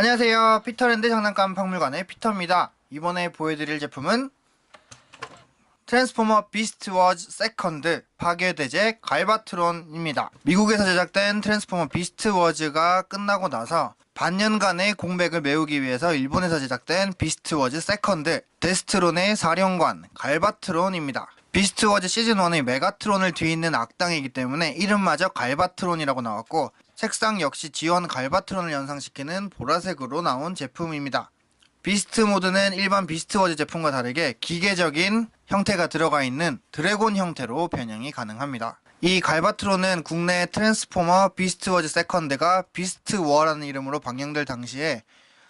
안녕하세요. 피터랜드 장난감 박물관의 피터입니다. 이번에 보여드릴 제품은 트랜스포머 비스트 워즈 세컨드 파괴대제 갈바트론입니다. 미국에서 제작된 트랜스포머 비스트 워즈가 끝나고 나서 반년간의 공백을 메우기 위해서 일본에서 제작된 비스트 워즈 세컨드 데스트론의 사령관 갈바트론입니다. 비스트 워즈 시즌 1의 메가트론을 뒤있는 악당이기 때문에 이름마저 갈바트론이라고 나왔고 색상 역시 지원 갈바트론을 연상시키는 보라색으로 나온 제품입니다. 비스트 모드는 일반 비스트 워즈 제품과 다르게 기계적인 형태가 들어가 있는 드래곤 형태로 변형이 가능합니다. 이 갈바트론은 국내 트랜스포머 비스트 워즈 세컨드가 비스트 워라는 이름으로 방영될 당시에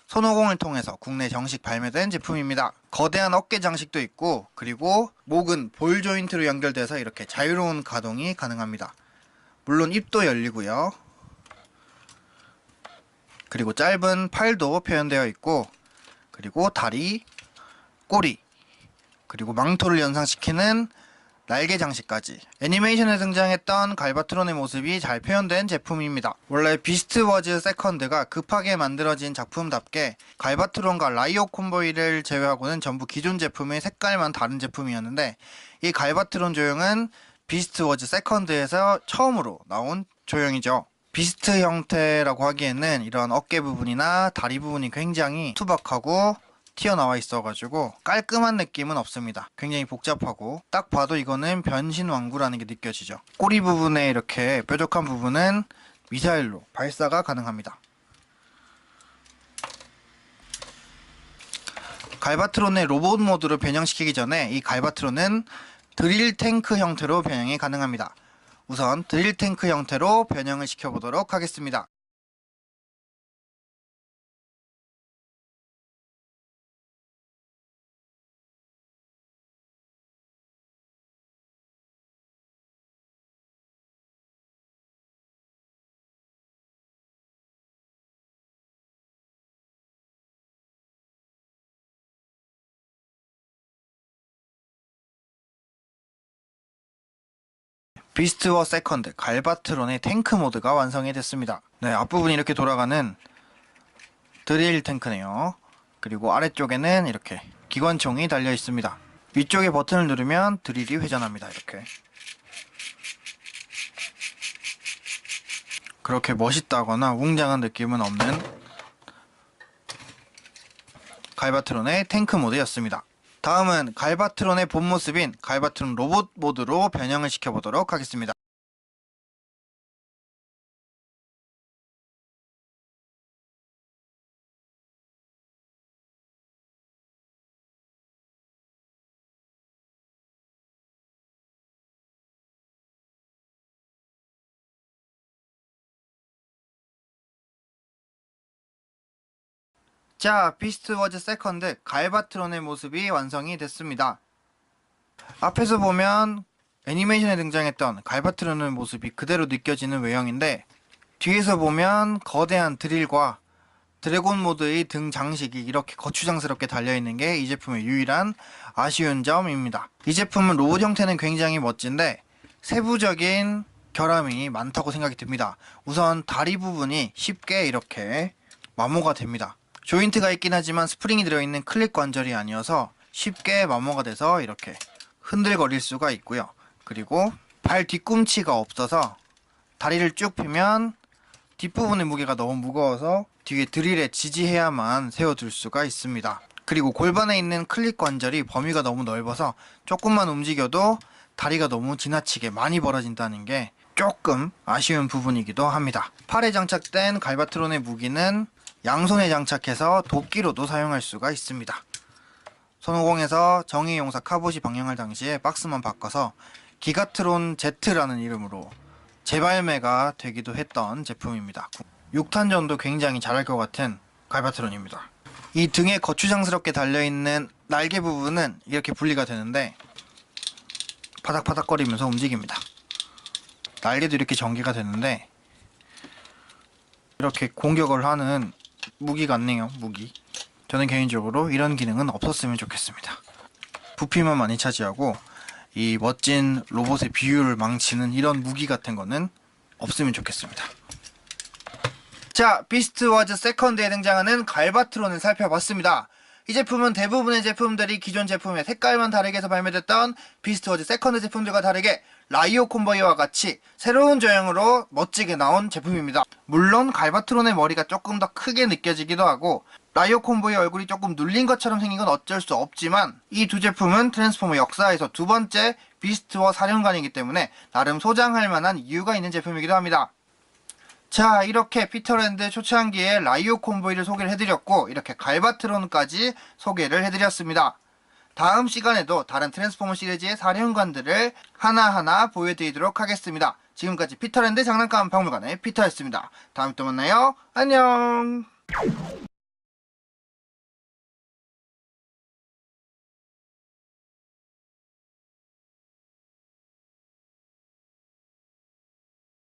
손오공을 통해서 국내 정식 발매된 제품입니다. 거대한 어깨 장식도 있고 그리고 목은 볼 조인트로 연결돼서 이렇게 자유로운 가동이 가능합니다. 물론 입도 열리고요. 그리고 짧은 팔도 표현되어 있고 그리고 다리, 꼬리, 그리고 망토를 연상시키는 날개 장식까지 애니메이션에 등장했던 갈바트론의 모습이 잘 표현된 제품입니다. 원래 비스트 워즈 세컨드가 급하게 만들어진 작품답게 갈바트론과 라이오 콤보이를 제외하고는 전부 기존 제품의 색깔만 다른 제품이었는데 이 갈바트론 조형은 비스트 워즈 세컨드에서 처음으로 나온 조형이죠. 비스트 형태라고 하기에는 이런 어깨 부분이나 다리 부분이 굉장히 투박하고 튀어나와 있어가지고 깔끔한 느낌은 없습니다. 굉장히 복잡하고 딱 봐도 이거는 변신 왕구라는 게 느껴지죠. 꼬리 부분에 이렇게 뾰족한 부분은 미사일로 발사가 가능합니다. 갈바트론의 로봇 모드로 변형시키기 전에 이 갈바트론은 드릴 탱크 형태로 변형이 가능합니다. 우선 드릴 탱크 형태로 변형을 시켜보도록 하겠습니다. 비스트워 세컨드 갈바트론의 탱크 모드가 완성이 됐습니다. 네, 앞부분이 이렇게 돌아가는 드릴 탱크네요. 그리고 아래쪽에는 이렇게 기관총이 달려 있습니다. 위쪽에 버튼을 누르면 드릴이 회전합니다. 이렇게. 그렇게 멋있다거나 웅장한 느낌은 없는 갈바트론의 탱크 모드였습니다. 다음은 갈바트론의 본 모습인 갈바트론 로봇 모드로 변형을 시켜보도록 하겠습니다. 자, 비스트 워즈 세컨드 갈바트론의 모습이 완성이 됐습니다. 앞에서 보면 애니메이션에 등장했던 갈바트론의 모습이 그대로 느껴지는 외형인데 뒤에서 보면 거대한 드릴과 드래곤 모드의 등 장식이 이렇게 거추장스럽게 달려있는 게 이 제품의 유일한 아쉬운 점입니다. 이 제품은 로봇 형태는 굉장히 멋진데 세부적인 결함이 많다고 생각이 듭니다. 우선 다리 부분이 쉽게 이렇게 마모가 됩니다. 조인트가 있긴 하지만 스프링이 들어있는 클릭 관절이 아니어서 쉽게 마모가 돼서 이렇게 흔들거릴 수가 있고요. 그리고 발 뒤꿈치가 없어서 다리를 쭉 펴면 뒷부분의 무게가 너무 무거워서 뒤에 드릴에 지지해야만 세워둘 수가 있습니다. 그리고 골반에 있는 클릭 관절이 범위가 너무 넓어서 조금만 움직여도 다리가 너무 지나치게 많이 벌어진다는 게 조금 아쉬운 부분이기도 합니다. 팔에 장착된 갈바트론의 무기는 양손에 장착해서 도끼로도 사용할 수가 있습니다. 손오공에서 정의 용사 카봇이 방영할 당시에 박스만 바꿔서 기가트론 Z라는 이름으로 재발매가 되기도 했던 제품입니다. 6탄전도 굉장히 잘할 것 같은 갈바트론입니다. 이 등에 거추장스럽게 달려있는 날개 부분은 이렇게 분리가 되는데 바닥바닥거리면서 움직입니다. 날개도 이렇게 전개가 되는데 이렇게 공격을 하는 무기 같네요 무기. 저는 개인적으로 이런 기능은 없었으면 좋겠습니다. 부피만 많이 차지하고 이 멋진 로봇의 비율을 망치는 이런 무기 같은 거는 없으면 좋겠습니다. 자, 비스트 워즈 세컨드에 등장하는 갈바트론을 살펴봤습니다. 이 제품은 대부분의 제품들이 기존 제품의 색깔만 다르게 해서 발매됐던 비스트 워즈 세컨드 제품들과 다르게 라이오 콤보이와 같이 새로운 조형으로 멋지게 나온 제품입니다. 물론 갈바트론의 머리가 조금 더 크게 느껴지기도 하고 라이오 콤보의 얼굴이 조금 눌린 것처럼 생긴 건 어쩔 수 없지만 이 두 제품은 트랜스포머 역사에서 두 번째 비스트워 사령관이기 때문에 나름 소장할 만한 이유가 있는 제품이기도 합니다. 자 이렇게 피터랜드 초창기에 라이오 콤보이를 소개를 해드렸고 이렇게 갈바트론까지 소개를 해드렸습니다. 다음 시간에도 다른 트랜스포머 시리즈의 사령관들을 하나하나 보여드리도록 하겠습니다. 지금까지 피터랜드 장난감 박물관의 피터였습니다. 다음에 또 만나요. 안녕